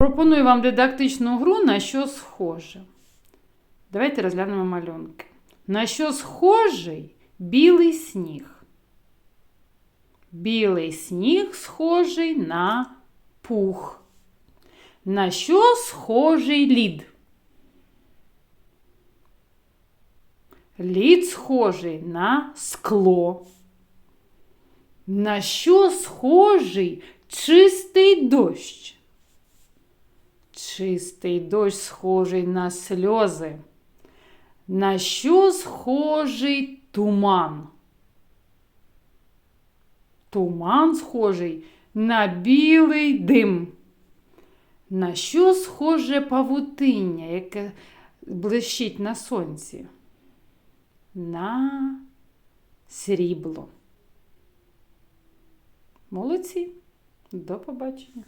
Пропоную вам дидактичну гру, на що схоже. Давайте розглянемо малюнки. На що схожий білий сніг? Білий сніг схожий на пух. На що схожий лід? Лід схожий на скло. На що схожий чистий дощ? Чистий дощ схожий на сльози. На що схожий туман? Туман схожий на білий дим. На що схоже павутиння, яке блищить на сонці? На срібло. Молодці. До побачення.